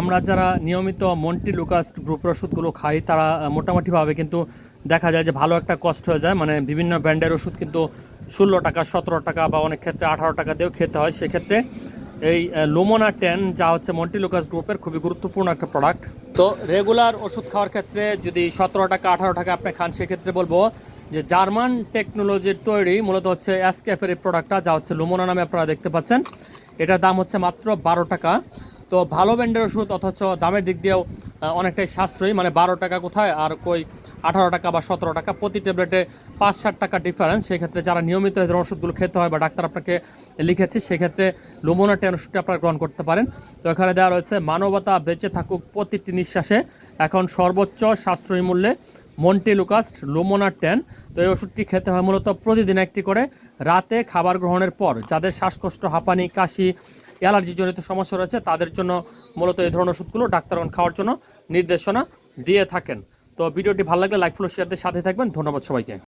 আমরা যারা নিয়মিত মন্টি লুকাস গ্রুপের ওষুধগুলো খাই, তারা মোটামুটিভাবে কিন্তু দেখা যায় যে ভালো একটা কষ্ট হয়ে যায়। মানে বিভিন্ন ব্র্যান্ডের ওষুধ কিন্তু ষোলো টাকা, সতেরো টাকা বা অনেক ক্ষেত্রে আঠারো টাকা দিয়েও খেতে হয়। সেক্ষেত্রে এই লোমোনা টেন যা হচ্ছে মন্টি লুকাস গ্রুপের খুবই গুরুত্বপূর্ণ একটা প্রোডাক্ট তো রেগুলার ওষুধ খাওয়ার ক্ষেত্রে যদি সতেরো টাকা, আঠারো টাকা আপনি খান, সেক্ষেত্রে বলব যে জার্মান টেকনোলজির তৈরি মূলত হচ্ছে অ্যাসক্যাফের এই প্রোডাক্টটা যা হচ্ছে লোমোনা নামে আপনারা দেখতে পাচ্ছেন। এটার দাম হচ্ছে মাত্র বারো টাকা। তো ভালো ব্র্যান্ডের ওষুধ, অথচ দামের দিক দিয়েও অনেকটাই সাশ্রয়ী। মানে বারো টাকা কোথায় আর কই আঠারো টাকা বা সতেরো টাকা প্রতি ট্যাবলেটে পাঁচ ষাট টাকা ডিফারেন্স সেক্ষেত্রে যারা নিয়মিত এই ধরনের ওষুধগুলো খেতে হয় বা ডাক্তার আপনাকে লিখেছে, সেক্ষেত্রে লুমোনা টেন ওষুধটি আপনারা গ্রহণ করতে পারেন। তো এখানে দেওয়া রয়েছে, মানবতা বেঁচে থাকুক প্রতিটি নিঃশ্বাসে। এখন সর্বোচ্চ সাশ্রয়ী মূল্যে মন্টি লুকাস্ট লুমোনা টেন। তো এই ওষুধটি খেতে হয় মূলত প্রতিদিন একটি করে, রাতে খাবার গ্রহণের পর। যাদের শ্বাসকষ্ট, হাঁপানি, কাশি অ্যালার্জিজনিত সমস্যা রয়েছে, তাদের জন্য মূলত এই ধরনের ওষুধগুলো ডাক্তারগণ খাওয়ার জন্য নির্দেশনা দিয়ে থাকেন। তো ভিডিওটি ভালো লাগলে লাইক ফলো শেয়ারদের সাথে থাকবেন। ধন্যবাদ সবাইকে।